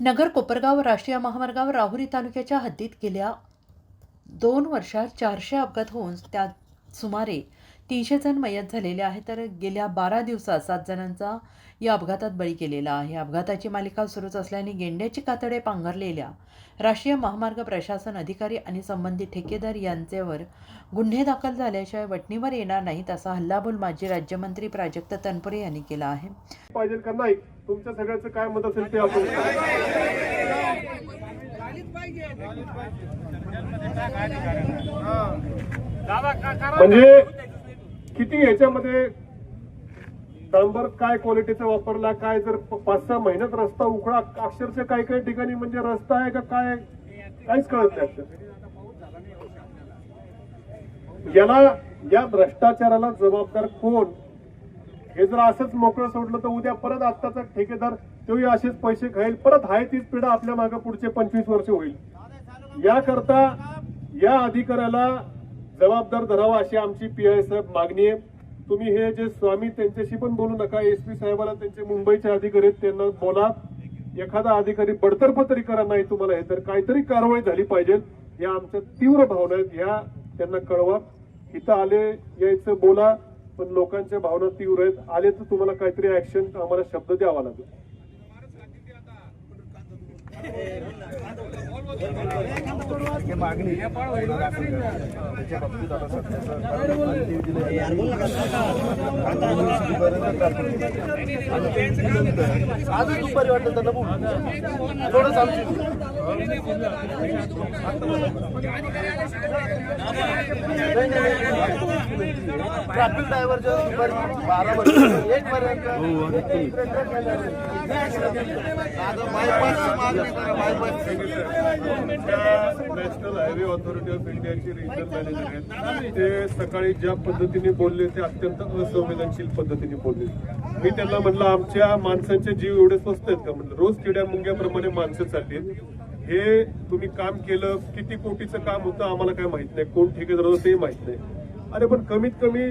नगर कोपरगाव राष्ट्रीय महामार्गावर राहुरी तालुक्याच्या हद्दीत गेल्या दोन वर्षात चारशे अपघात होऊन त्यात सुमारे तीनशे जण मयत झालेले आहे तर गेल्या बारा दिवसात सात जणांचा या अपघातात बळी गेलेला आहे. अपघाताची मालिका सुरूच असल्याने गेंड्याची कातडे पांघरलेल्या राष्ट्रीय महामार्ग प्रशासन अधिकारी आणि संबंधित ठेकेदार यांच्यावर गुन्हे दाखल झाल्याशिवाय वटणीवर येणार नाहीत असा हल्लाबोल माजी राज्यमंत्री प्राजक्त तनपुरे यांनी केला आहे. पाहिजे का नाही? तुमच्या सगळ्याचं काय मत असेल ते आपण म्हणजे किती ह्याच्यामध्ये डांबर काय क्वालिटीचा वापरला काय जर पाच सहा महिन्यात रस्ता उकळा अक्षरशः काही काही ठिकाणी म्हणजे रस्ता आहे का काय काहीच कळत नाही याला या भ्रष्टाचाराला जबाबदार कोण? हे जर असंच मोकळं सोडलं तर उद्या परत आत्ताचा ठेकेदार तोही असेच पैसे खाईल. परत हाय तीच पिढा आपल्या मागे पुढचे पंचवीस वर्ष होईल. याकरता या अधिकाऱ्याला जबाबदार धरावा अशी आमची पी आय साहेब मागणी आहे. तुम्ही हे जे स्वामी त्यांच्याशी पण बोलू नका एस पी साहेबाला त्यांचे मुंबईचे अधिकारी आहेत त्यांना बोला. एखादा अधिकारी बडतर्फ तरी करा नाही तुम्हाला हे तर काहीतरी कारवाई झाली पाहिजे. या आमच्या तीव्र भावना आहेत ह्या त्यांना कळवा. इथं आले यायचं बोला. पण लोकांच्या भावना तीव्र आहेत. आले तर तुम्हाला काहीतरी ऍक्शन आम्हाला शब्द द्यावा लागेल. आजच दुपारी वाटतं त्यांना बोल थोडं ट्रॅफिक ड्रायव्हरच्या दुपारी बारा एक पर्यंत नॅशनल हायवे ऑथॉरिटी ऑफ इंडियाचे रिजनल मॅनेजर आहेत ते सकाळी ज्या पद्धतीने बोलले ते अत्यंत असंवेदनशील पद्धतीने बोलले मी त्यांना म्हटलं आमच्या माणसांचे जीव एवढे स्वस्त आहेत का म्हटलं रोज किड्या मुंग्याप्रमाणे माणसं चालली आहेत. हे तुम्ही काम केलं किती कोटीचं काम होतं आम्हाला काय माहीत नाही कोण ठेकेदार होतं ते माहीत नाही अरे पण कमीत कमी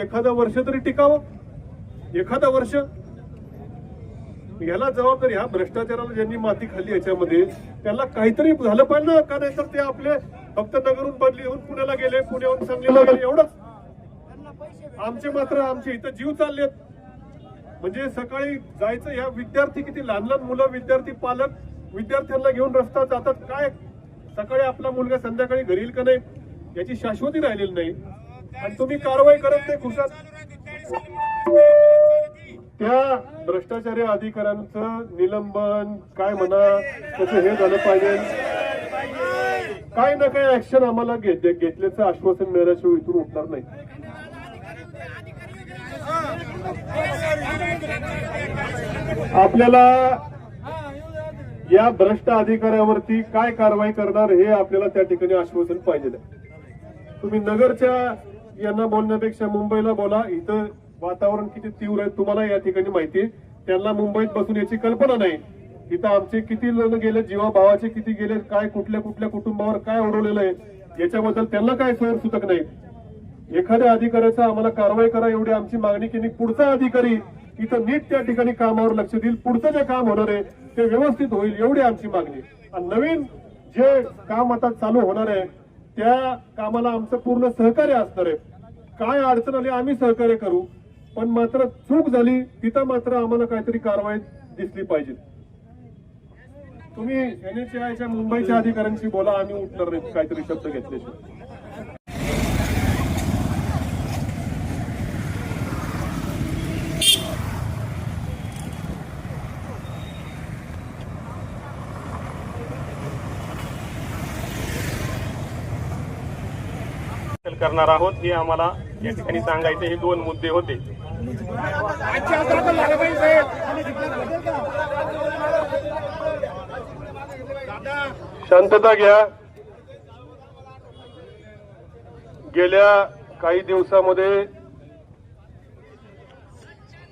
एखादा वर्ष तरी टिकावं एखादा वर्ष याला जबाबदार ह्या भ्रष्टाचाराला ज्यांनी माती खाल्ली याच्यामध्ये त्यांना काहीतरी झालं पाहिजे ना? का नाही तर ते आपले फक्त नगरून बदली होऊन पुण्याला गेले पुण्याहून सांगलीला गेले एवढंच. आमचे मात्र आमचे इथं जीव चाललेत. म्हणजे सकाळी जायचं ह्या विद्यार्थी किती लहान लहान मुलं विद्यार्थी पालक विद्यार्थ्यांना घेऊन रस्ता जातात काय? सकाळी आपला मुलगा संध्याकाळी घरी येईल का नाही? याची शाश्वती राहिलेली नाही. आणि तुम्ही कारवाई करत नाही खुशात त्या भ्रष्टाचारी अधिकाऱ्यांचं निलंबन काय म्हणा त्याचं हे झालं पाहिजे. काय ना काय ऍक्शन आम्हाला घेत घेतल्याचं आश्वासन मिळाल्याशिवाय इथून उठणार नाही. आपल्याला या भ्रष्ट अधिकाऱ्यावरती काय कारवाई करणार हे आपल्याला त्या ठिकाणी आश्वासन पाहिजे तुम्ही नगरच्या यांना बोलण्यापेक्षा मुंबईला बोला इथं वातावरण किती तीव्र आहे तुम्हाला या ठिकाणी माहिती आहे. त्यांना मुंबईत बसून याची कल्पना नाही. इथं आमचे किती लग्न गेले जीवाभावाचे किती गेले काय कुठल्या कुठल्या कुटुंबावर काय ओढवलेलं आहे याच्याबद्दल त्यांना काय स्वयं सुतक नाही. एखाद्या अधिकाऱ्याचा आम्हाला कारवाई करा एवढी आमची मागणी केली. पुढचा अधिकारी इथं नीट त्या ठिकाणी कामावर लक्ष देईल. पुढचं जे काम होणार आहे ते व्यवस्थित होईल एवढी आमची मागणी आणि नवीन जे काम आता चालू होणार आहे त्या कामाला आमचं पूर्ण सहकार्य असणार आहे. काय अडचण आली आम्ही सहकार्य करू. पण मात्र चूक झाली तिथं मात्र आम्हाला काहीतरी कारवाई दिसली पाहिजे. तुम्ही एनएचआयच्या मुंबईच्या अधिकाऱ्यांशी बोला आम्ही उठणार नाही काहीतरी शब्द घेतल्याशिवाय करणार आहोत हे आम्हाला या ठिकाणी सांगायचे हे दोन मुद्दे होते. शांतता घ्या. गेल्या काही दिवसामध्ये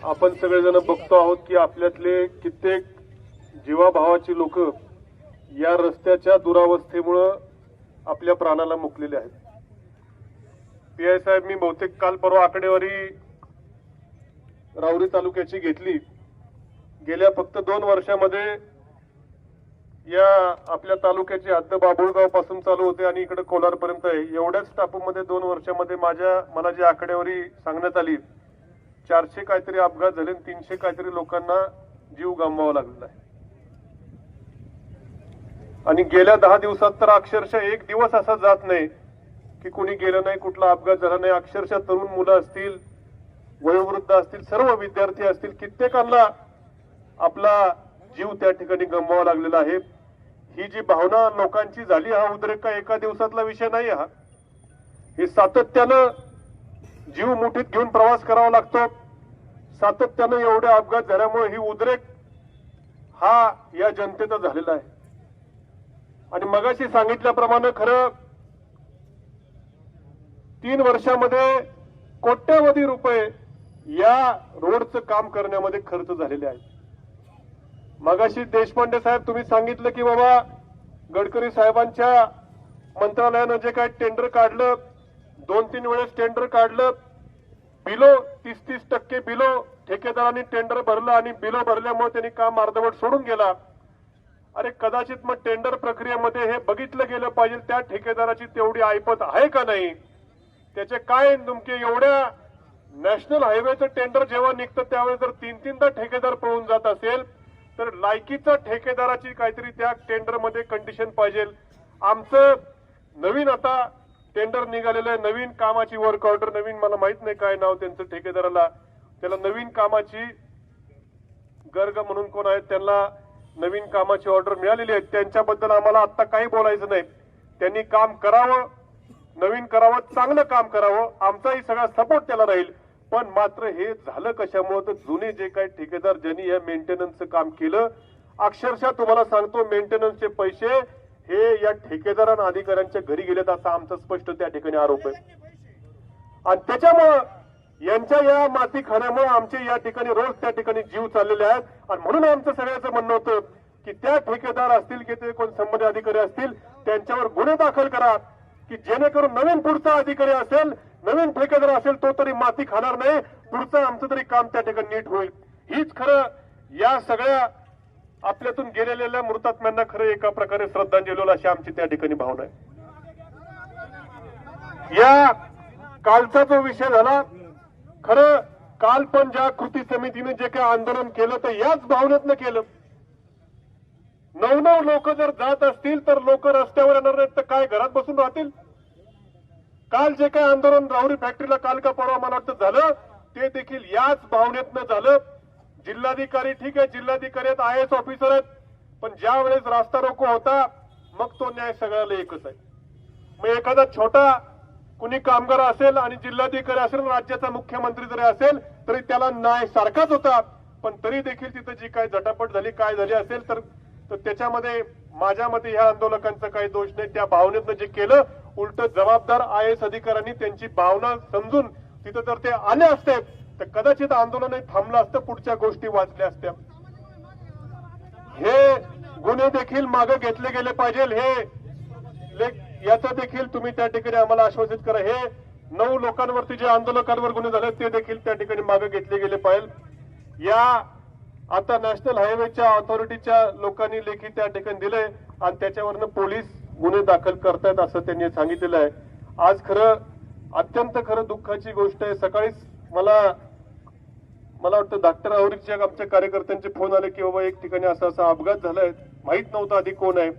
आपण सगळेजण बघतो आहोत की आपल्यातले कित्येक जीवाभावाची लोक या रस्त्याच्या दुरावस्थेमुळं आपल्या प्राणाला मुकलेले आहेत. पी आय साहेब मी बहुतेक काल परवा आकडेवारी राऊरी तालुक्याची घेतली. गेल्या फक्त दोन वर्षामध्ये या आपल्या तालुक्याची हद्द बाबुळगावपासून चालू होते आणि इकडे कोलारपर्यंत आहे. एवढ्याच टापूमध्ये दोन वर्षामध्ये माझ्या मला जी आकडेवारी सांगण्यात आली चारशे काहीतरी अपघात झाले आणि तीनशे काहीतरी लोकांना जीव गमवावा लागलेला आहे. आणि गेल्या दहा दिवसात तर अक्षरशः एक दिवस असा जात नाही की कुणी गेलं नाही कुठला अपघात झाला नाही. अक्षरशः तरुण मुलं असतील वयोवृद्ध असतील सर्व विद्यार्थी असतील कित्येकांना आपला जीव त्या ठिकाणी गमवावा लागलेला आहे. ही जी भावना लोकांची झाली हा उद्रेक का एका दिवसातला विषय नाही हा. हे सातत्यानं जीव मुठीत घेऊन प्रवास करावा लागतो. सातत्यानं एवढे अपघात झाल्यामुळे ही उद्रेक हा या जनतेचा झालेला आहे. आणि मगाशी सांगितल्याप्रमाणे खरं तीन वर्षामध्ये कोट्यावधी रुपये या रोडचं काम करण्यामध्ये खर्च झालेले आहेत. मगाशी देशपांडे साहेब तुम्ही सांगितलं की बाबा गडकरी साहेबांच्या मंत्रालयानं जे काय टेंडर काढलं दोन तीन वेळेस टेंडर काढलं बिलो तीस तीस टक्के बिलो ठेकेदारांनी टेंडर भरलं आणि बिलो भरल्यामुळे त्यांनी काम अर्धवट सोडून गेला. अरे कदाचित मग टेंडर प्रक्रियेमध्ये हे बघितलं गेलं पाहिजे त्या ठेकेदाराची तेवढी ऐपत आहे का नाही? त्याचे काय नेमके एवढ्या नॅशनल हायवेचं टेंडर जेव्हा निघतं त्यावेळेस जर तीन तीनदा ठेकेदार पळून जात असेल तर लायकीचा ठेकेदाराची काहीतरी त्या टेंडरमध्ये कंडिशन पाहिजे. आमचं नवीन आता टेंडर निघालेलं आहे नवीन कामाची वर्क ऑर्डर नवीन मला माहीत नाही काय नाव त्यांचं ठेकेदाराला. त्याला नवीन कामाची गर्ग म्हणून कोण आहेत त्यांना नवीन कामाची ऑर्डर मिळालेली आहे त्यांच्याबद्दल आम्हाला आता काही बोलायचं नाही. त्यांनी काम करावं नवीन करावं चांगलं काम करावं. आमचाही सगळा सपोर्ट त्याला राहील. पण मात्र हे झालं कशामुळं? तर जुने जे काही ठेकेदार ज्यांनी या मेंटेनन्सचं काम केलं अक्षरशः तुम्हाला सांगतो मेंटेनन्सचे पैसे हे या ठेकेदारांना अधिकाऱ्यांच्या घरी गेलेत असा आमचा स्पष्ट त्या ठिकाणी आरोप आहे. आणि त्याच्यामुळं यांच्या या माती खाण्यामुळे आमचे या ठिकाणी रोज त्या ठिकाणी जीव चाललेले आहेत. आणि म्हणून आमचं सगळ्याचं म्हणणं होतं की त्या ठेकेदार असतील की ते कोण संबंधित अधिकारी असतील त्यांच्यावर गुन्हे दाखल करा की जेणेकरून नवीन पुढचा अधिकारी असेल नवीन ठेकेदार असेल तो तरी माती खाणार नाही. पुढचं आमचं तरी काम त्या ठिकाणी नीट होईल. हीच खरं या सगळ्या आपल्यातून गेलेल्या मृतात्म्यांना खरं एका प्रकारे श्रद्धांजली अशी आमची त्या ठिकाणी भावना आहे. या कालचा जो विषय झाला खरं काल पण ज्या कृती समितीने जे काही आंदोलन केलं तर याच भावनेतनं केलं. नऊ नऊ लोक जर जात असतील तर लोक रस्त्यावर येणार नाहीत तर काय घरात बसून राहतील? काल जे काही आंदोलन राहुरी फॅक्टरीला काल का परवा मला वाटतं झालं ते देखील याच भावनेतनं झालं. जिल्हाधिकारी ठीक आहे जिल्हाधिकारी आहेत आय एस ऑफिसर आहेत पण ज्या वेळेस रास्ता रोको होता मग तो न्याय सगळ्याला एकच आहे. मग एखादा छोटा कुणी कामगार असेल आणि जिल्हाधिकारी असेल राज्याचा मुख्यमंत्री जरी असेल तरी त्याला न्याय सारखाच होता. पण तरी देखील तिथं जी काय झटापट झाली काय झाली असेल तर तर त्याच्यामध्ये माझ्या मते ह्या आंदोलकांचा काही दोष नाही. त्या भावनेतनं जे केलं उलट जबाबदार आय एस अधिकाऱ्यांनी त्यांची भावना समजून तिथं जर ते आले असते तर कदाचित आंदोलन थांबलं असतं पुढच्या गोष्टी वाचल्या असत्या. हे गुन्हे देखील मागे घेतले गेले पाहिजे. हे याचा याचं देखील तुम्ही त्या ठिकाणी आम्हाला आश्वासित करा. हे नऊ लोकांवरती जे आंदोलकांवर गुन्हे झाले ते देखील त्या ठिकाणी मागे घेतले गेले पाहिजे. या आता नॅशनल हायवेच्या ऑथॉरिटीच्या लोकांनी लेखी त्या ठिकाणी दिले आणि त्याच्यावरनं पोलीस गुन्हे दाखल करतायत असं त्यांनी सांगितलेलं आहे. आज खरं अत्यंत खरं दुःखाची गोष्ट आहे. सकाळीच मला मला वाटतं डॉक्टर आवरीच्या आमच्या कार्यकर्त्यांचे फोन आले की बाबा एक ठिकाणी असा असा अपघात झालाय. माहीत नव्हतं आधी कोण आहे.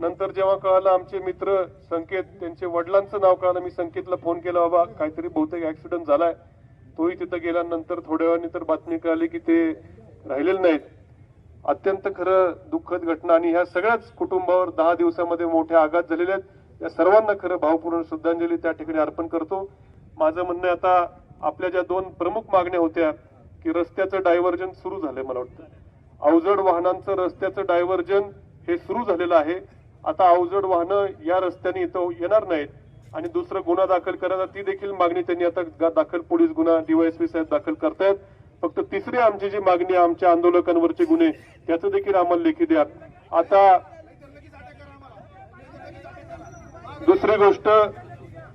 नंतर जेव्हा कळालं आमचे मित्र संकेत त्यांचे वडिलांचं नाव कळालं. मी संकेतला फोन केला बाबा काहीतरी बहुतेक ऍक्सिडेंट झालाय. तोही तिथं गेल्यानंतर थोड्या वेळाने तर बातमी कळाली की ते राहिलेले नाहीत. अत्यंत खरं दुःखद घटना आणि ह्या सगळ्याच कुटुंबावर दहा दिवसामध्ये मोठे आघात झालेले आहेत. या सर्वांना खरं भावपूर्ण श्रद्धांजली त्या ठिकाणी अर्पण करतो. माझं म्हणणं आता आपल्या ज्या दोन प्रमुख मागण्या होत्या की रस्त्याचं डायव्हर्जन सुरू झालंय मला वाटतं. अवजड वाहनांचं रस्त्याचं डायव्हर्जन हे सुरू झालेलं आहे. आता अवजड वाहनं या रस्त्याने इथं येणार नाहीत. आणि दुसरं गुन्हा दाखल करायचा ती देखील मागणी त्यांनी आता दाखल पोलीस गुन्हा डीवायएसपी साहेब दाखल करतायत. फक्त तिसरी आमची जी मागणी आमच्या आंदोलकांवरचे गुन्हे त्याचं देखील आम्हाला लेखी द्या आता दुसरी गोष्ट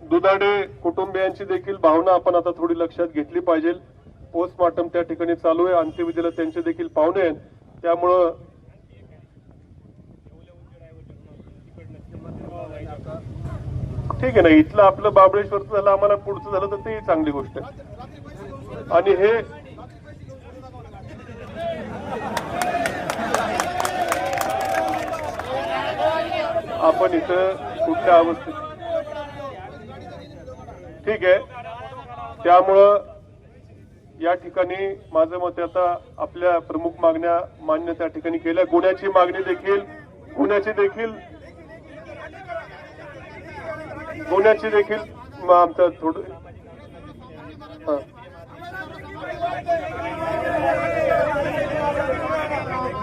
दुधाडे कुटुंबियांची देखील भावना आपण आता थोडी लक्षात घेतली पाहिजे. पोस्टमार्टम त्या ठिकाणी चालू आहे अंत्यविधीला त्यांचे देखील पाहुणे आहेत. त्यामुळं ठीक आहे ना इथलं आपलं बाबळेश्वरचं झालं आम्हाला पुढचं झालं तर तेही चांगली गोष्ट आहे. आणि हे आपण इथं कुठल्या अवस्थेत? ठीक आहे. त्यामुळं या ठिकाणी माझं मत आता आपल्या प्रमुख मागण्या मान्य त्या ठिकाणी केल्या. गुन्ह्याची मागणी देखील गुन्ह्याची देखील. गुन्ह्याची देखील आमचं थोडं हा.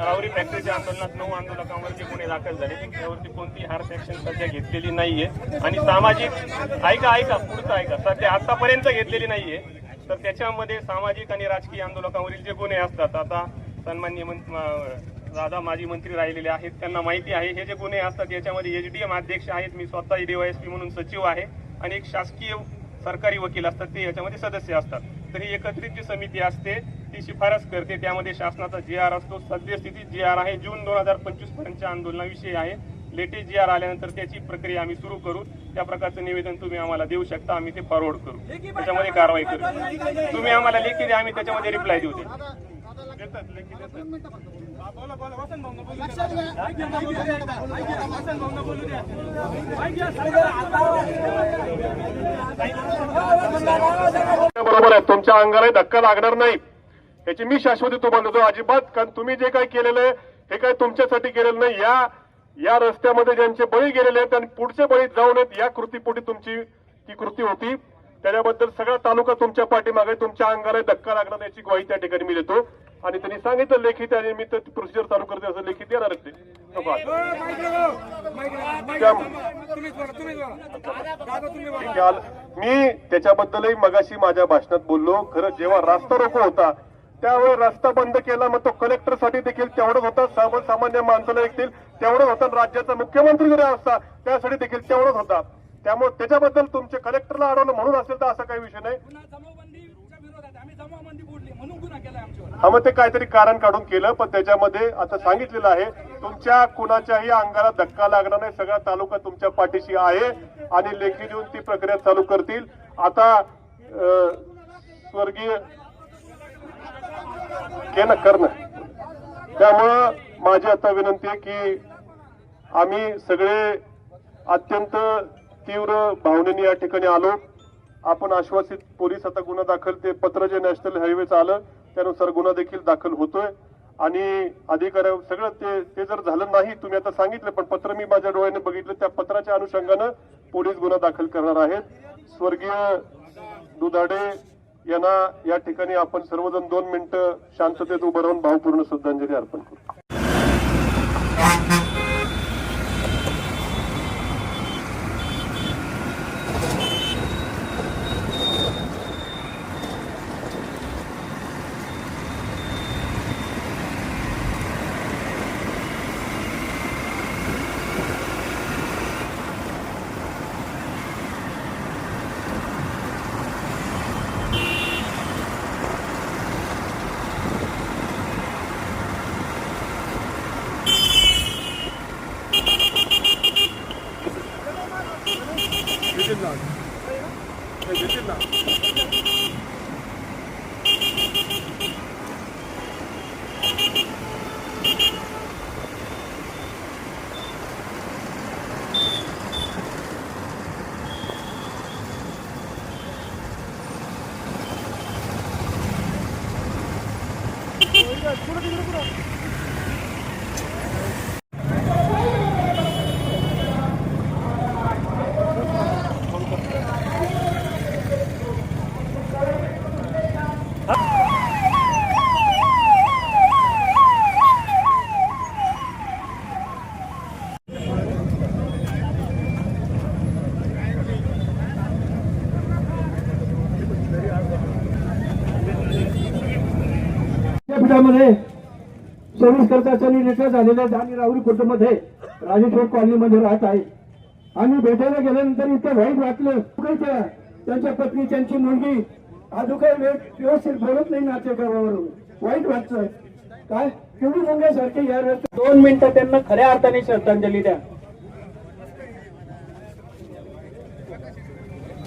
राहुरी फॅक्टरीच्या आंदोलनात नऊ आंदोलकांवरचे गुन्हे दाखल झाले. त्यावरती कोणती हार्स ऍक्शन सध्या घेतलेली नाहीये. आणि सामाजिक ऐका ऐका पुढचं ऐका. सध्या आतापर्यंत घेतलेली नाहीये. तर त्याच्यामध्ये सामाजिक आणि राजकीय आंदोलकांवरील जे गुन्हे असतात आता सन्मान्य मं- दादा माजी मंत्री राहिलेले आहेत त्यांना माहिती आहे. हे जे गुन्हे असतात याच्यामध्ये एचडीएम अध्यक्ष आहेत. मी स्वतः डीवायएसपी म्हणून सचिव आहे. आणि एक शासकीय सरकारी वकील असतात ते याच्यामध्ये सदस्य असतात. तर ही एकत्रित जी समिती असते ती शिफारस करते. त्यामध्ये शासनाचा जी आर असतो सद्यस्थिती जी आर आहे. जून दोन हजार पंचवीस पर्यंतच्या आंदोलनाविषयी आहे. लेटेस्ट जी आर आल्यानंतर त्याची प्रक्रिया आम्ही सुरू करू. त्या प्रकारचं निवेदन तुम्ही आम्हाला देऊ शकता. आम्ही ते फॉरवर्ड करू. त्याच्यामध्ये कारवाई करू. तुम्ही आम्हाला लेखी द्या. आम्ही त्याच्यामध्ये रिप्लाय देऊ दे बरोबर आहे तुमच्या अंगाला धक्का लागणार नाही. याची मी शाश्वती तुम्हाला देतो अजिबात. कारण तुम्ही जे काही केलेलं आहे हे काय तुमच्यासाठी केलेलं नाही. या या रस्त्यामध्ये ज्यांचे बळी गेलेले आहेत आणि पुढचे बळी जाऊ नयेत या कृतीपोटी तुमची ती कृती होती. त्याच्याबद्दल सगळा तालुका तुमच्या पाठीमागे तुमच्या अंगाला धक्का लागणार याची ग्वाही त्या ठिकाणी मी देतो. आणि त्यांनी सांगितलं लेखित आणि मी तर प्रोसिजर चालू करते असं लेखित देणार ते. मी त्याच्याबद्दलही मगाशी माझ्या भाषणात बोललो. खरं जेव्हा रास्ता रोको होता त्यावेळी रस्ता बंद केला मग तो कलेक्टरसाठी देखील तेवढंच होता. सर्वसामान्य माणसाला देखील तेवढंच होता आणि राज्याचा मुख्यमंत्री जरी असता त्यासाठी देखील तेवढंच होता. त्यामुळे त्याच्याबद्दल तुमचे कलेक्टरला अडवलं म्हणून असेल तर असा काही विषय नाही पुन्हा जमावबंदीच्या विरोधात आम्ही जमावबंदी बोलली म्हणून गुन्हा केलाय आमच्यावर हा मग ते काहीतरी कारण काढून केलं पण त्याच्यामध्ये आता सांगितलेलं आहे तुमच्या कुणाच्याही अंगाला धक्का लागणार नाही सगळा तालुका तुमच्या पाठीशी आहे आणि लेखी देऊन ती प्रक्रिया चालू करतील. आता स्वर्गीय केलं ना कर त्यामुळं माझी आता विनंती आहे की आम्ही सगळे अत्यंत तीव्र भावनेने या ठिकाणी आलो. आपण आश्वासित पोलीस आता गुन्हा दाखल ते पत्र जे नॅशनल हायवेचं आलं त्यानुसार गुन्हा देखील दाखल होतोय. आणि अधिकाऱ्या सगळं ते ते जर झालं नाही तुम्ही आता सांगितलं पण पत्र मी माझ्या डोळ्याने बघितलं त्या पत्राच्या अनुषंगानं पोलीस गुन्हा दाखल करणार आहेत. स्वर्गीय दुधाडे यांना या ठिकाणी आपण सर्वजण दोन मिनिटं शांततेत उभं राहून भावपूर्ण श्रद्धांजली अर्पण करू. सव्वीस चाचणी रिटायर झालेल्या आहेत आणि राहुरी कुटुंबमध्ये राजेश्वर कॉलनीमध्ये राहत आहे. आम्ही भेटायला गेल्यानंतर इतकं वाईट वाटलं. काही त्यांच्या पत्नी त्यांची मुलगी आजू काही वेळ- व्यवस्थित बोलत नाही नातेगावावरून वाईट वाटतं. काय? केवढी मुंग्यासारखे या दोन मिनिटं त्यांना खऱ्या अर्थाने श्रद्धांजली द्या.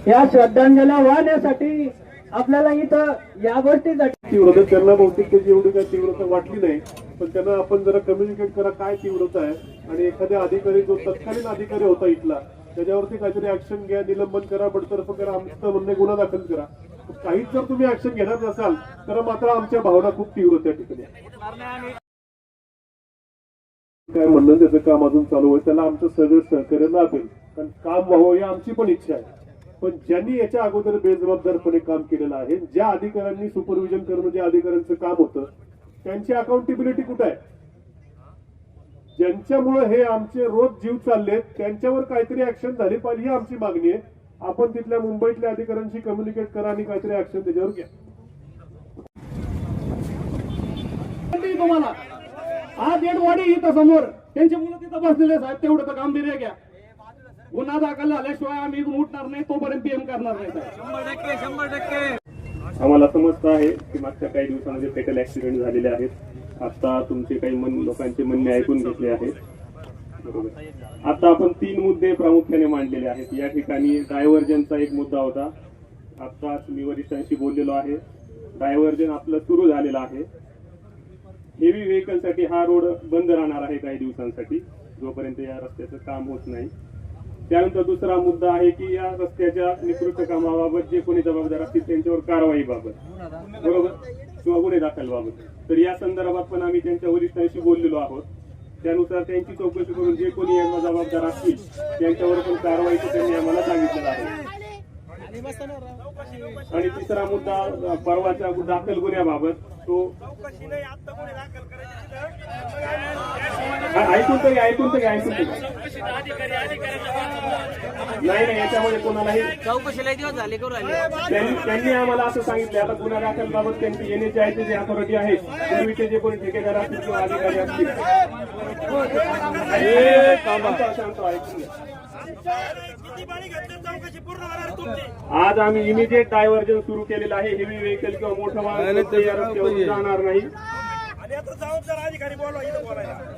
या श्रद्धांजल्या वाहण्यासाठी आपल्याला इथं या गोष्टीसाठी तीव्रता त्यांना बहुतेक त्याची एवढी काही तीव्रता वाटली नाही पण त्यांना आपण जरा कम्युनिकेट करा काय तीव्रता आहे. आणि एखाद्या अधिकारी जो तत्कालीन अधिकारी होता इथला त्याच्यावरती काहीतरी ऍक्शन घ्या निलंबन करा बडतर्फ करा आमचं म्हणणे गुन्हा दाखल करा. काहीच जर तुम्ही ऍक्शन घेणार नसाल तर मात्र आमच्या भावना खूप तीव्र त्या ठिकाणी काय म्हणणं त्याचं काम अजून चालू आहे त्याला आमचं सगळं सहकार्य लाभेल. कारण काम व्हावं ही आमची पण इच्छा आहे. पण ज्यांनी याच्या अगोदर बेजबाबदारपणे काम केलेलं आहे ज्या अधिकाऱ्यांनी सुपरविजन करणं ज्या अधिकाऱ्यांचं काम होतं त्यांची अकाउंटेबिलिटी कुठं आहे? ज्यांच्यामुळे हे आमचे रोज जीव चालले त्यांच्यावर काहीतरी ऍक्शन झाली पाहिजे ही आमची मागणी आहे. आपण तिथल्या मुंबईतल्या अधिकाऱ्यांशी कम्युनिकेट करा आणि काहीतरी ऍक्शन त्याच्यावर घ्या. तुम्हाला? आज डेड बॉडी इथं समोर. त्यांची मुलं तिथं बसलेले साहेब तेवढं तर गांभीर्य घ्या. गुन्हा दाखल झाल्याशिवाय आम्ही उठणार नाही तोपर्यंत पीएम करणार नाही. साहेब. आम्हाला समजतं आहे की मागच्या काही दिवसांमध्ये फेटल ऍक्सिडेंट झालेले आहेत. आता तुमचे काही मन लोकांचे म्हणणे ऐकून घेतले आहेत. बरोबर. आता आपण तीन मुद्दे प्रामुख्याने मांडलेले आहेत. या ठिकाणी डायव्हर्जनचा एक मुद्दा होता. आत्ताच मी वरिष्ठांशी बोललेलो आहे. डायव्हर्जन आपलं सुरू झालेलं आहे. हेवी व्हेकलसाठी हा रोड बंद राहणार आहे काही दिवसांसाठी. जोपर्यंत या रस्त्याचं काम होत नाही. त्यानंतर दुसरा मुद्दा आहे की या रस्त्याच्या निकृष्ट कामाबाबत जे कोणी जबाबदार असतील त्यांच्यावर कारवाईबाबत बरोबर? किंवा गुन्हे दाखल बाबत. तर या संदर्भात पण आम्ही त्यांच्या वरिष्ठांशी बोललेलो आहोत. त्यानुसार त्यांची चौकशी करून जे कोणी यांना जबाबदार असतील त्यांच्यावर पण कारवाईचं त्यांनी आम्हाला सांगितलेलं आहे. आणि तिसरा मुद्दा अ, परवाच्या दाखल गुन्ह्याबाबत तो हा, ऐकून तर ऐकून तर ऐकून तर. नाही नाही याच्यामध्ये कोणालाही चौकशीला दिवस झाले करू राहिले त्यांनी त्यांनी आम्हाला असं सांगितलं आता गुन्हा दाखल बाबत त्यांची येण्याची आहे जे अथॉरिटी आहे पूर्वीचे जे कोणी ठेकेदार असतील किंवा अधिकारी असतील हे शांत- शांत ऐकून. आज आम्ही इमिजिएट डायव्हर्जन सुरू केलेलं आहे. हेवी व्हेकल किंवा मोठं वाहन जाणार नाही.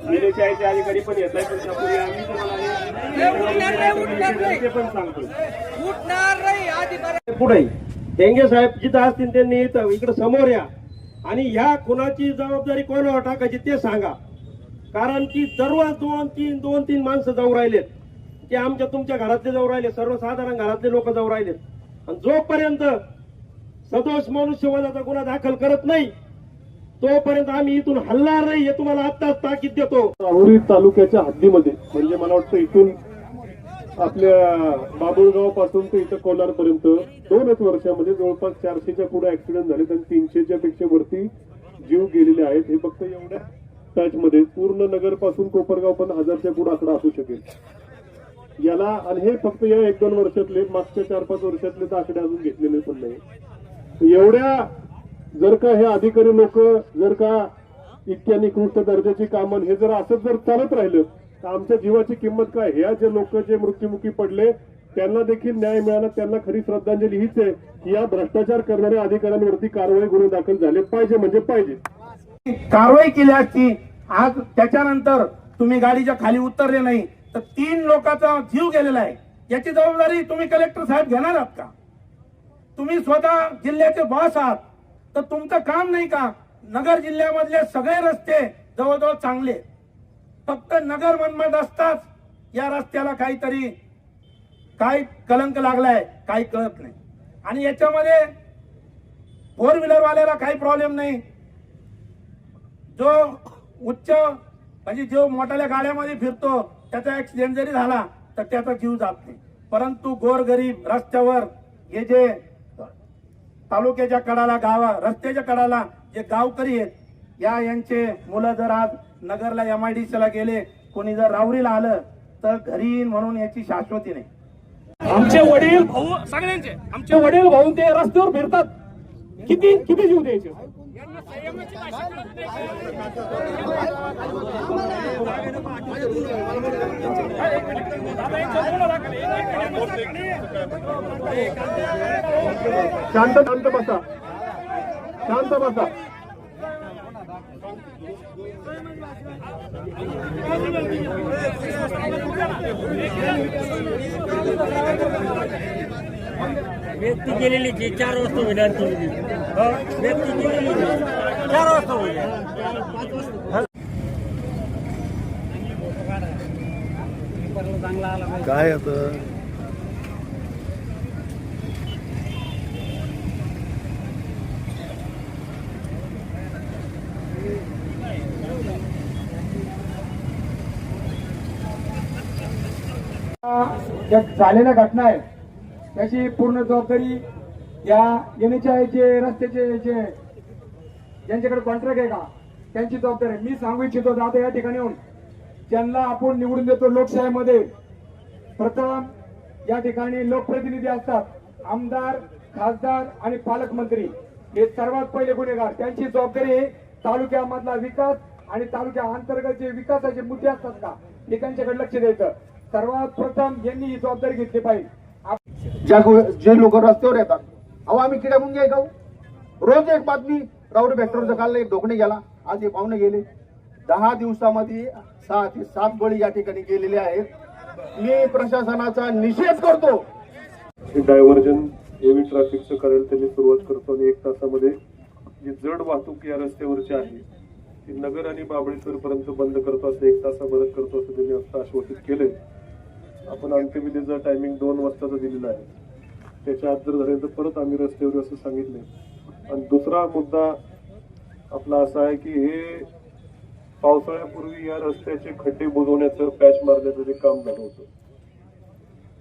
निलेशाहीचे अधिकारी पण येत आहेत. पण त्यापूर्वी आम्ही तुम्हाला ते पण सांगतो. उठणार नाही अधिकारी. पुढे. डेंगे साहेब जिथं असतील त्यांनी इथं इकडे समोर या. आणि ह्या कुणाची जबाबदारी कोणावर टाकायची ते सांगा. कारण की दररोज दोन तीन दोन तीन माणसं जाऊ राहिलेत. ते आमच्या तुमच्या घरातले जाऊ राहिले सर्वसाधारण घरातले लोक जाऊ राहिले. आणि जोपर्यंत सदोष मनुष्यवधाचा गुन्हा दाखल करत नाही तोपर्यंत आम्ही इथून हल्ला नाही हे तुम्हाला आत्ताच ताकीद देतो. राहुरी तालुक्याच्या हद्दीमध्ये म्हणजे मला वाटतं इथून आपल्या बाबुळगावपासून ते इथं कोलारपर्यंत दोनच वर्षामध्ये जवळपास चारशेच्या पुढे ऍक्सिडेंट झाले आणि तीनशेच्या पेक्षा वरती जीव गेलेले आहेत. हे फक्त एवढ्या टॅच मध्ये पूर्ण नगरपासून कोपरगाव पण हजारच्या पुढे आकडा असू शकेल. याला आणि हे फक्त या एक दोन वर्षातले मागच्या चार पाच वर्षातले तर आकडे अजून घेतलेले पण नाही. एवढ्या जर का हे अधिकारी लोक जर का इतक्या निकृष्ट दर्जाची कामं हे जर असंच जर चालत राहिलं तर आमच्या जीवाची किंमत काय? ह्या जे लोक जे मृत्युमुखी पडले त्यांना देखील न्याय मिळाला त्यांना खरी श्रद्धांजली हीच आहे की या भ्रष्टाचार करणाऱ्या अधिकाऱ्यांवरती कारवाई गुन्हे दाखल झाले पाहिजे म्हणजे पाहिजे. कारवाई केली असती आज त्याच्यानंतर तुम्ही गाडीच्या खाली उतरले नाही. तर तीन लोकांचा जीव गेलेला आहे. याची जबाबदारी तुम्ही कलेक्टर साहेब घेणार आहात का? तुम्ही स्वतः जिल्ह्याचे बॉस आहात. तर तुमचं काम नाही का? नगर जिल्ह्यामधले सगळे रस्ते जवळजवळ चांगले. फक्त नगर मनमत असताच या रस्त्याला काहीतरी काय कलंक लागलाय काही कळत नाही. आणि याच्यामध्ये फोर व्हीलर वाल्याला काही प्रॉब्लेम नाही. जो उच्च म्हणजे जो मोठ्या गाड्यामध्ये फिरतो त्याचा ऍक्सिडेंट जरी झाला तर त्याचा जीव जात नाही. परंतु गोरगरीब रस्त्यावर हे जे तालुक्याच्या कडाला गावा रस्त्याच्या कडाला जे गावकरी आहेत या यांचे मुलं जर आज नगरला एम आय डी ला गेले कोणी जर रावरीला आलं तर घरी म्हणून याची शाश्वती नाही. आमचे वडील भाऊ सगळ्यांचे. आमचे वडील भाऊ ते रस्त्यावर फिरतात. किती किती जीव द्यायचे? शांत शांत बसा शांत बसा Thank you. व्यक्ती गेलेली जी चार वाजता होईल आणखी व्यक्ती गेलेली चार वाजता होईल. काय आता? ज्या झालेल्या घटना आहे. त्याची पूर्ण जबाबदारी या एनएचआयचे रस्त्याचे जे ज्यांच्याकडे कॉन्ट्रॅक्ट आहे का त्यांची जबाबदारी मी सांगू इच्छितो आता या ठिकाणी येऊन ज्यांना आपण निवडून देतो लोकशाहीमध्ये प्रथम या ठिकाणी लोकप्रतिनिधी असतात आमदार खासदार आणि पालकमंत्री. हे सर्वात पहिले गुन्हेगार. त्यांची जबाबदारी तालुक्यामधला विकास आणि तालुक्या अंतर्गत जे विकासाचे मुद्दे असतात का हे त्यांच्याकडे लक्ष द्यायचं. सर्वात प्रथम यांनी ही जबाबदारी घेतली पाहिजे. ज्या जे लोक रस्त्यावर येतात. अहो आम्ही किड्या मुंगी आहे हो? रोज एक बातमी राऊरी पेट्रोलचं काल एक ढोकणे गेला. आज हे पाहुणे गेले. दहा दिवसामध्ये सहा ते सात बळी या ठिकाणी गेलेले आहेत. मी प्रशासनाचा निषेध करतो. डायव्हर्जन हेवी ट्रॅफिकचं करायला त्यांनी सुरुवात करतो आणि एक तासामध्ये जी जड वाहतूक या रस्त्यावरची आहे ती नगर आणि बाबळेश्वर पर्यंत बंद करतो असं एक तासा मदत करतो असं त्यांनी आता आश्वासित केलंय. आपण अंत्यविधीचा टायमिंग दोन वाजताचा दिलेला आहे त्याच्या आत जर झाले तर परत आम्ही रस्त्यावर असं सांगितले आणि दुसरा मुद्दा आपला असा आहे की हे पावसाळ्यापूर्वी या रस्त्याचे खड्डे बुजवण्याचं पॅच मारण्याचं जे काम झालं होतं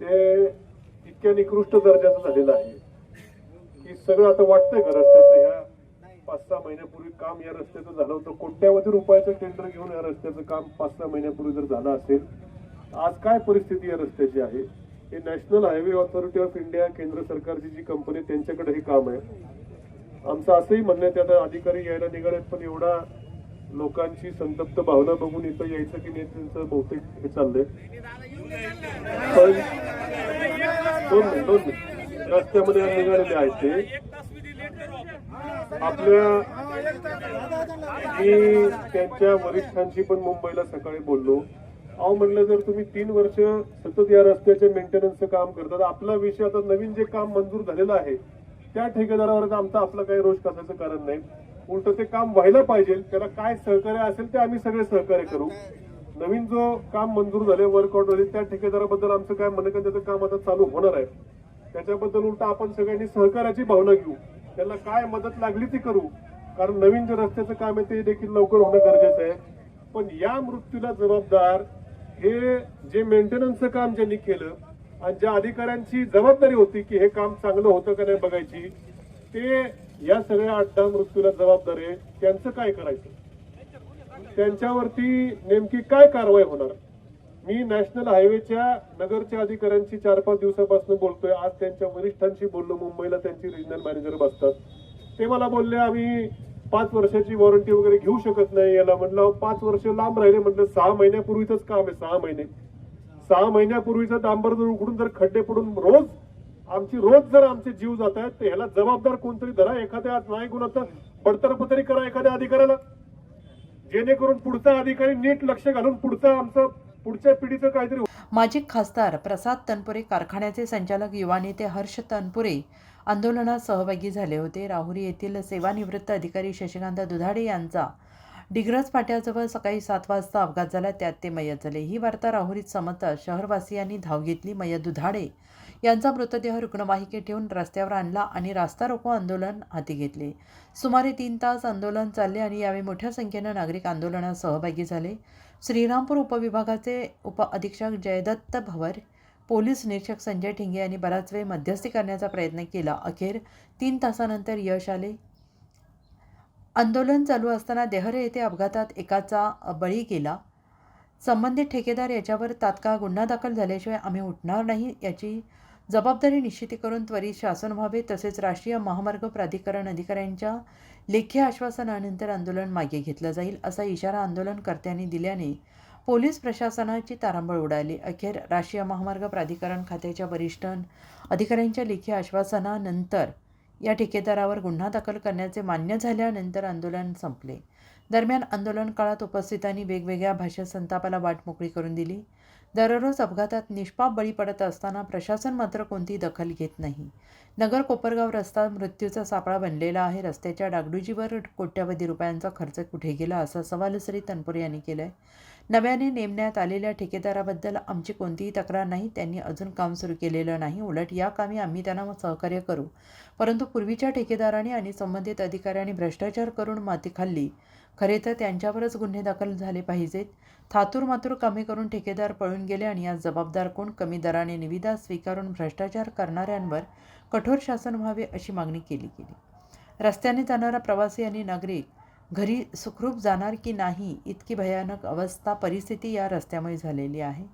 ते इतक्या निकृष्ट दर्जाचं झालेलं आहे की सगळं आता वाटतंय का रस्त्याचं? ह्या पाच सहा महिन्यापूर्वी काम या रस्त्याचं झालं होतं. कोट्यावधी रुपयाचं टेंडर घेऊन या रस्त्याचं काम पाच सहा महिन्यापूर्वी जर झालं असेल आज काय परिस्थिती या रस्त्याची आहे? हे national highway authority of India केंद्र सरकारची जी कंपनी आहे, त्यांच्याकडे हे काम आहे. आमचं असंही म्हणणं आहे की आता अधिकारी यायला निघालेत पण एवढा लोकांची संतप्त भावना बघून इथं यायचं की नाही त्यांचं बहुतेक हे चाललंय. पण दोन मिनिट दोन मिनिट. रस्त्यामध्ये निघालेले आहेत ते. आपल्या मी त्यांच्या वरिष्ठांशी पण मुंबईला सकाळी बोललो. अहो म्हणलं जर तुम्ही तीन वर्ष सतत या रस्त्याचे मेंटेनन्सचं काम करतात आपला विषय आता नवीन जे काम मंजूर झालेलं आहे त्या ठेकेदारावर आमचा आपलं काही रोष कसायचं कारण नाही. उलट ते काम व्हायला पाहिजे त्याला काय सहकार्य असेल ते आम्ही सगळे सहकार्य करू. नवीन जो काम मंजूर झाले वर्कआउट झाले त्या ठेकेदाराबद्दल आमचं काय म्हणणं का त्याचं काम आता चालू होणार आहे. त्याच्याबद्दल उलट आपण सगळ्यांनी सहकार्याची भावना घेऊ. त्याला काय मदत लागली ती करू. कारण नवीन जे रस्त्याचं काम आहे ते देखील लवकर होणं गरजेचं आहे. पण या मृत्यूला जबाबदार हे जे मेंटेनन्सचं काम ज्यांनी केलं आणि ज्या अधिकाऱ्यांची जबाबदारी होती की हे काम चांगलं होतं का नाही बघायची ते या सगळ्या अड्डा मृत्यूला जबाबदार आहे. त्यांचं काय करायचं? त्यांच्यावरती नेमकी काय कारवाई होणार? मी नॅशनल हायवेच्या नगरच्या अधिकाऱ्यांशी चार पाच दिवसापासून बोलतोय. आज त्यांच्या वरिष्ठांशी बोललो. मुंबईला त्यांची रिजनल मॅनेजर बसतात. ते मला बोलले आम्ही पाच वर्षाची वॉरंटी वगैरे घेऊ शकत नाही याला म्हटलं पाच वर्ष लांब राहिले म्हटलं सहा महिन्यापूर्वीच काम आहे सहा महिने. सहा महिन्यापूर्वीचं डांबर जर उघडून जर खड्डे पडून रोज आमची रोज जर आमचे जीव जात आहेत तर ह्याला जबाबदार कोणतरी धरा एखाद्या नाही गुणाचं बडतरपतरी करा एखाद्या अधिकाऱ्याला. जेणेकरून पुढचा अधिकारी नीट लक्ष घालून पुढचं आमचं पुढच्या पिढीचं काहीतरी माजी खासदार प्रसाद तनपुरे कारखान्याचे संचालक युवा नेते हर्ष तनपुरे आंदोलनात सहभागी झाले होते. राहुरी येथील सेवानिवृत्त अधिकारी शशिकांत दुधाडे यांचा डिग्रज फाट्याजवळ सकाळी सात वाजता अपघात झाला. त्यात ते मयत झाले. ही वार्ता राहुरीत समजताच शहरवासियांनी धाव घेतली मयत दुधाडे यांचा मृतदेह रुग्णवाहिकेत ठेवून रस्त्यावर आणला आणि रास्ता रोको आंदोलन हाती घेतले. सुमारे तीन तास आंदोलन चालले आणि यावेळी मोठ्या संख्येनं नागरिक आंदोलनात सहभागी झाले. श्रीरामपूर उपविभागाचे उप अधीक्षक जयदत्त भवर पोलीस निरीक्षक संजय ठिंगे यांनी बराच वेळ मध्यस्थी करण्याचा प्रयत्न केला. अखेर तीन तासानंतर यश आले. आंदोलन चालू असताना देहरे येथे अपघातात एकाचा बळी गेला. संबंधित ठेकेदार याच्यावर तात्काळ गुन्हा दाखल झाल्याशिवाय आम्ही उठणार नाही याची जबाबदारी निश्चिती करून त्वरित शासन व्हावे तसेच राष्ट्रीय महामार्ग प्राधिकरण अधिकाऱ्यांच्या लेखी आश्वासनानंतर आंदोलन मागे घेतलं जाईल असा इशारा आंदोलनकर्त्यांनी दिल्याने पोलीस प्रशासनाची तारांबळ उडाली. अखेर राष्ट्रीय महामार्ग प्राधिकरण खात्याच्या वरिष्ठ अधिकाऱ्यांच्या लेखी आश्वासनानंतर या ठेकेदारावर गुन्हा दाखल करण्याचे मान्य झाल्यानंतर आंदोलन संपले. दरम्यान आंदोलन काळात उपस्थितांनी वेगवेगळ्या भाषेत संतापाला वाट मोकळी करून दिली. दररोज अपघातात निष्पाप बळी पडत असताना प्रशासन मात्र कोणतीही दखल घेत नाही. नगर कोपरगाव रस्ता मृत्यूचा सापळा बनलेला आहे. रस्त्याच्या डागडुजीवर कोट्यावधी रुपयांचा खर्च कुठे गेला असा सवाल श्री तनपुरे यांनी केला आहे नव्याने नेमण्यात आलेल्या ठेकेदाराबद्दल आमची कोणतीही तक्रार नाही त्यांनी अजून काम सुरू केलेलं नाही. उलट या कामी आम्ही त्यांना सहकार्य करू. परंतु पूर्वीच्या ठेकेदाराने आणि संबंधित अधिकाऱ्यांनी भ्रष्टाचार करून माती खाल्ली. खरे तर त्यांच्यावरच गुन्हे दाखल झाले पाहिजेत. थातूर मातूर कमी करून ठेकेदार पळून गेले आणि आज जबाबदार कोण? कमी दराने निविदा स्वीकारून भ्रष्टाचार करणाऱ्यांवर कठोर शासन व्हावे अशी मागणी केली गेली. रस्त्याने जाणारा प्रवासी आणि नागरिक घरी सुखरूप जाणार की नाही इतकी भयानक अवस्था परिस्थिती या रस्त्यामुळे झालेली आहे.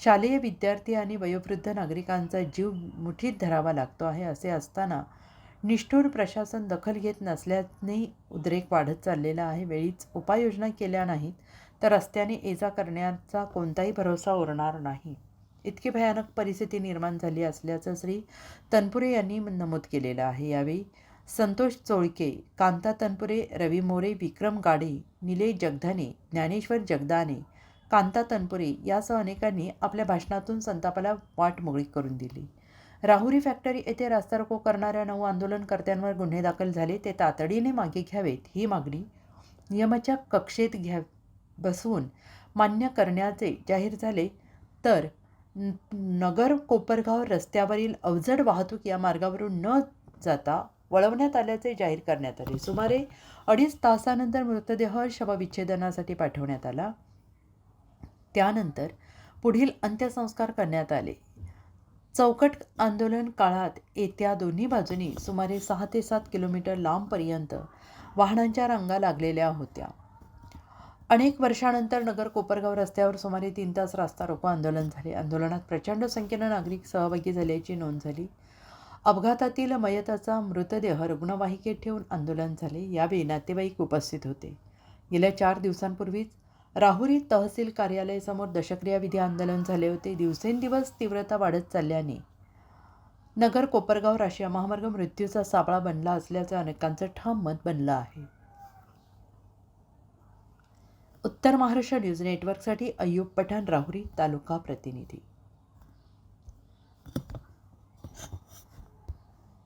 शालेय विद्यार्थी आणि वयोवृद्ध नागरिकांचा जीव मुठीत धरावा लागतो आहे असे असताना निष्ठूर प्रशासन दखल घेत नसल्याने उद्रेक वाढत चाललेला आहे. वेळीच उपाययोजना केल्या नाहीत तर रस्त्याने एजा करण्याचा कोणताही भरोसा उरणार नाही. इतकी भयानक परिस्थिती निर्माण झाली असल्याचं श्री तनपुरे यांनी नमूद केलेलं आहे. यावेळी संतोष चोळके कांता तनपुरे रवी मोरे विक्रम गाडे निलेश जगधाने ज्ञानेश्वर जगदाने कांता तनपुरे यासह अनेकांनी आपल्या भाषणातून संतापाला वाट मोकळी करून दिली. राहुरी फॅक्टरी येथे रास्ता रोको करणाऱ्या नऊ आंदोलनकर्त्यांवर गुन्हे दाखल झाले ते तातडीने मागे घ्यावेत ही मागणी नियमाच्या कक्षेत घ्या बसवून मान्य करण्याचे जाहीर झाले. तर नगर कोपरगाव रस्त्यावरील अवजड वाहतूक या मार्गावरून न जाता वळवण्यात आल्याचे जाहीर करण्यात आले. सुमारे अडीच तासानंतर मृतदेह शवविच्छेदनासाठी पाठवण्यात आला. त्यानंतर पुढील अंत्यसंस्कार करण्यात आले. चौकट आंदोलन काळात येत्या दोन्ही बाजूनी सुमारे सहा ते सात किलोमीटर लांबपर्यंत वाहनांच्या रांगा लागलेल्या होत्या. अनेक वर्षानंतर नगर कोपरगाव रस्त्यावर सुमारे तीन तास रास्ता रोको आंदोलन झाले. आंदोलनात प्रचंड संख्येनं नागरिक सहभागी झाल्याची नोंद झाली. अपघातातील मयताचा मृतदेह रुग्णवाहिकेत ठेवून आंदोलन झाले यावेळी नातेवाईक उपस्थित होते. गेल्या चार दिवसांपूर्वीच राहुरी तहसील कार्यालयासमोर दशक्रिया विधी आंदोलन झाले होते. दिवसेंदिवस तीव्रता वाढत चालल्याने नगर कोपरगाव राष्ट्रीय महामार्ग मृत्यूचा सापळा बनला असल्याचं अनेकांचं ठाम मत बनलं आहे. उत्तर महाराष्ट्र न्यूज नेटवर्कसाठी अय्यूब पठाण राहुरी तालुका प्रतिनिधी.